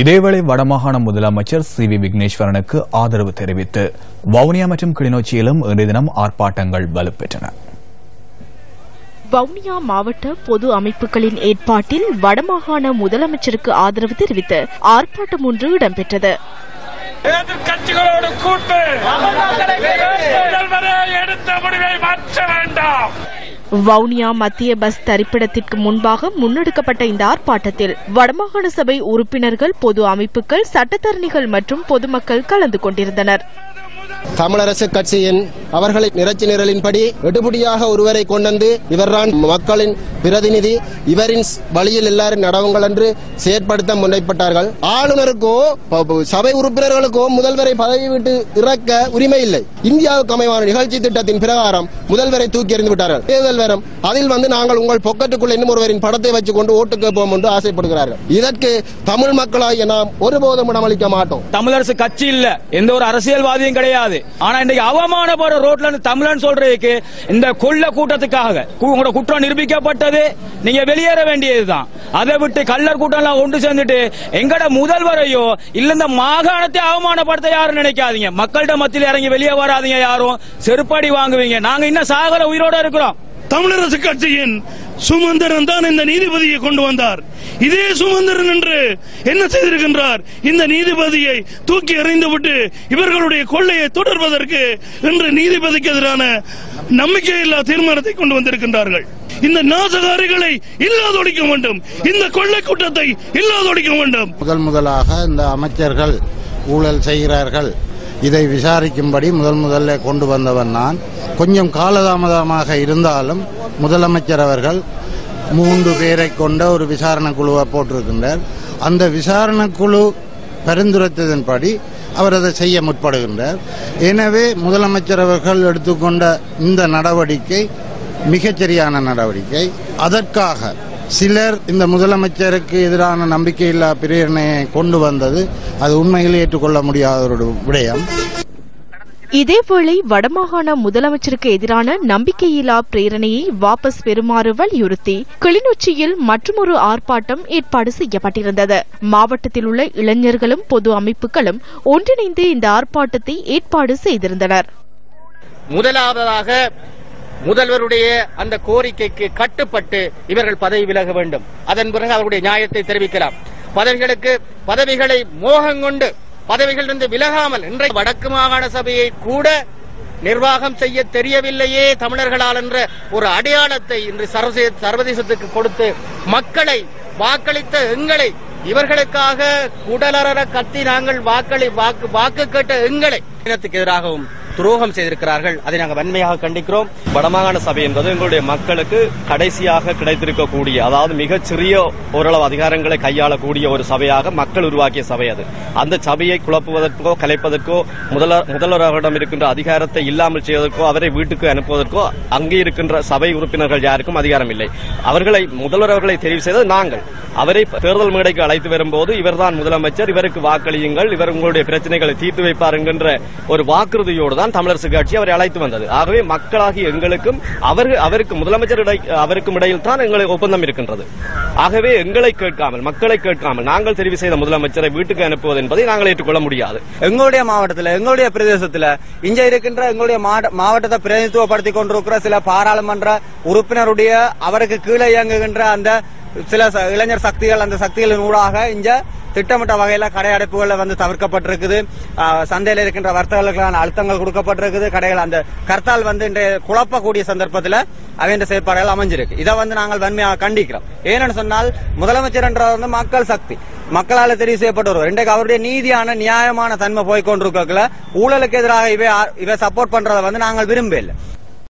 இதேவேளை வடமாகாண முதலமைச்சர் சி வி விக்னேஸ்வரனுக்கு ஆதரவு தெரிவித்து வவுனியா மற்றும் கிளிநொச்சியிலும் இன்றைய தினம் ஆர்ப்பாட்டங்கள் வலுப்பெற்றன. வவுனியா மாவட்ட பொது அமைப்புகளின் ஏற்பாட்டில் வடமாகாண முதலமைச்சருக்கு ஆதரவு தெரிவித்து ஆர்ப்பாட்டம் ஒன்று இடம்பெற்றது. எதிர்கட்சிகளோடு கூட்டு எடுத்த முடிவை மாற்ற வேண்டாம். வவுனியா மத்திய பஸ் தரிப்பிடத்திற்கு முன்பாக முன்னெடுக்கப்பட்ட இந்த ஆர்ப்பாட்டத்தில் வடமாகாண சபை உறுப்பினர்கள் பொது அமைப்புகள் சட்டத்தரணிகள் மற்றும் பொதுமக்கள் கலந்து கொண்டிருந்தனர். தமிழரசு கட்சியின் அவர்களை நிரச்சி நிரலின்படி எடுபடியாக ஒருவரை கொண்டு இவர்தான் மக்களின் பிரதிநிதி இவரின் வழியில் எல்லாரும் நடவுங்கள் என்று செயற்படுத்த முனைப்பட்டார்கள் ஆளுநருக்கோ சபை உறுப்பினர்களுக்கோ முதல்வரை பதவி விட்டு இறக்க உரிமை இல்லை. இந்தியாவுக்கு அமைவான நிகழ்ச்சி திட்டத்தின் பிரகாரம் முதல்வரை தூக்கி எறிந்து விட்டார்கள். தேர்தல் வரும். அதில் வந்து நாங்கள் உங்கள் பொக்கெட்டுக்குள் இன்னும் ஒருவரின் படத்தை வச்சு கொண்டு ஓட்டு கேட்போம் என்று ஆசைப்படுகிறார்கள். இதற்கு தமிழ் மக்களாகிய நாம் ஒருபோதும் இடமளிக்க மாட்டோம். தமிழரசு கட்சி இல்ல. எந்த ஒரு அரசியல்வாதியும் கிடையாது. ஆனா இன்னைக்கு அவமானப்படுற ரோட்ல இருந்து தமிழன் சொல்றதுக்கு இந்த கொள்ள கூட்டத்துக்காக உங்களோட குற்றம் நிரூபிக்கப்பட்டது. நீங்க வெளியேற வேண்டியதுதான். அதை விட்டு கள்ளர் கூட்டம் எல்லாம் ஒன்று சேர்ந்துட்டு எங்கட முதல்வரையோ இல்ல இந்த மாகாணத்தை அவமானப்படுத்த யாரும் நினைக்காதீங்க. மக்கள்கிட்ட மத்தியில் இறங்கி வெளியே வராதீங்க யாரும். செருப்படி வாங்குவீங்க. நாங்க இன்னும் சாகர உயிரோட இருக்கிறோம். தமிழரசு கட்சியின் சுமந்திரன் தான் இந்த நீதிபதியை கொண்டு வந்தார். இதே சுமந்திரன் என்று என்ன செய்திருக்கின்றார்? இந்த நீதிபதியை தூக்கி எறிந்துவிட்டு இவர்களுடைய கொள்ளையை தொடர்வதற்கு இன்று நீதிபதிக்கு எதிரான நம்பிக்கையில்லா தீர்மானத்தை கொண்டு வந்திருக்கின்றார்கள். இந்த நாசகாரிகளை இல்லாதொழிக்க வேண்டும். இந்த கொள்ளை கூட்டத்தை இல்லாதொழிக்க வேண்டும். முதல் முதலாக இந்த அமைச்சர்கள் ஊழல் செய்கிறார்கள். இதை விசாரிக்கும்படி முதல் முதல்ல கொண்டு வந்தவன் நான். கொஞ்சம் காலதாமதமாக இருந்தாலும் முதலமைச்சர் அவர்கள் மூன்று பேரை கொண்ட ஒரு விசாரணை குழுவை போட்டிருக்கின்றார். அந்த விசாரணை குழு பரிந்துரைத்ததன்படி அவர் அதை செய்ய முற்படுகின்றார். எனவே முதலமைச்சர் அவர்கள் எடுத்துக்கொண்ட இந்த நடவடிக்கை மிகச்சரியான நடவடிக்கை. அதற்காக சிலர் இந்த முதலமைச்சருக்கு எதிரான நம்பிக்கையில்லா பிரேரணையை கொண்டு வந்தது. அது உண்மையில் ஏற்றுக்கொள்ள முடியாத ஒரு விடயம். இதேவேளை வடமாகாண முதலமைச்சருக்கு எதிரான நம்பிக்கையில்லா பிரேரணையை வாபஸ் பெறுமாறு வலியுறுத்தி கிளிநொச்சியில் மற்றொரு ஆர்ப்பாட்டம் ஏற்பாடு செய்யப்பட்டிருந்தது. மாவட்டத்தில் உள்ள இளைஞர்களும் பொது அமைப்புகளும் ஒன்றிணைந்து இந்த ஆர்ப்பாட்டத்தை ஏற்பாடு செய்திருந்தனர். முதலாவதாக முதல்வருடைய அந்த கோரிக்கைக்கு கட்டுப்பட்டு இவர்கள் பதவி விலக வேண்டும். அதன் பிறகு அவருடைய நியாயத்தை தெரிவிக்கலாம். பதவிகளுக்கு பதவிகளை மோகம் கொண்டு பதவிகளிலிருந்து விலகாமல் இன்றைக்கு வடக்கு மாகாண சபையை கூட நிர்வாகம் செய்ய தெரியவில்லையே தமிழர்களால் என்ற ஒரு அடையாளத்தை இன்று சர்வதேசத்துக்கு கொடுத்து மக்களை வாக்களித்த எங்களை இவர்களுக்காக குடலர கத்தி நாங்கள் வாக்களி வாக்கு வாக்கு கேட்ட எங்களை இனத்துக்கு எதிராகவும் துரோகம் செய்திருக்கிறார்கள். அதை நாங்கள் வன்மையாக கண்டிக்கிறோம். வடமாகாண சபை என்பது எங்களுடைய மக்களுக்கு கடைசியாக கிடைத்திருக்கக்கூடிய அதாவது மிகச் சிறிய ஓரளவு அதிகாரங்களை கையாளக்கூடிய ஒரு சபையாக மக்கள் உருவாக்கிய சபை அது. அந்த சபையை குழப்புவதற்கோ கலைப்பதற்கோ முதல்வர் முதல்வரிடம் இருக்கின்ற அதிகாரத்தை இல்லாமல் செய்வதற்கோ அவரை வீட்டுக்கு அனுப்புவதற்கோ அங்கே இருக்கின்ற சபை உறுப்பினர்கள் யாருக்கும் அதிகாரம் இல்லை. அவர்களை முதல்வர் அவர்களை தெரிவு செய்தது நாங்கள். அவரை தேர்தல் மேடைக்கு அழைத்து வரும்போது இவர்தான் முதலமைச்சர் இவருக்கு வாக்களியுங்கள் இவர் உங்களுடைய பிரச்சனைகளை தீர்த்து வைப்பார் என்கின்ற ஒரு வாக்குறுதியோடு தான் தான் தமிழரசு கட்சி. அவரை அழைத்து வந்தது. ஆகவே மக்களாகி எங்களுக்கும் அவர் அவருக்கு முதலமைச்சர் அவருக்கும் இடையில் தான் எங்களுக்கு ஒப்பந்தம் இருக்கின்றது. ஆகவே எங்களை கேட்காமல் மக்களை கேட்காமல் நாங்கள் தெரிவு செய்த முதலமைச்சரை வீட்டுக்கு அனுப்புவது என்பதை நாங்கள் ஏற்றுக்கொள்ள முடியாது. எங்களுடைய மாவட்டத்தில் எங்களுடைய பிரதேசத்தில் இங்கே இருக்கின்ற எங்களுடைய மாவட்டத்தை பிரதிநிதித்துவப்படுத்திக் கொண்டிருக்கிற சில பாராளுமன்ற உறுப்பினருடைய அவருக்கு கீழே இயங்குகின்ற அந்த சில ச- இளைஞர் சக்திகள் அந்த சக்திகளின் ஊடாக இங்க திட்டமிட்ட வகையில கடை அடைப்புகளை வந்து தவிர்க்கப்பட்டிருக்குது. ஆஹ், சந்தையில இருக்கின்ற வர்த்தகர்களுக்கான அழுத்தங்கள் கொடுக்கப்பட்டிருக்குது. கடைகள் அந்த கர்த்தால் வந்து இன்றைய குழப்பக்கூடிய சந்தர்ப்பத்தில் அவைந்த செயற்பாடுகள் அமைஞ்சிருக்கு. இதை வந்து நாங்கள் வன்மையாக கண்டிக்கிறோம். ஏன்னு சொன்னால் முதலமைச்சர் என்றவர் வந்து மக்கள் சக்தி. மக்களால் தெரிவு செய்யப்பட்டு வருவார் இன்றைக்கு அவருடைய நீதியான நியாயமான தன்மை போய்கொண்டிருக்கல ஊழலுக்கு எதிராக இவை இவை சப்போர்ட் பண்றதை வந்து நாங்கள் விரும்பல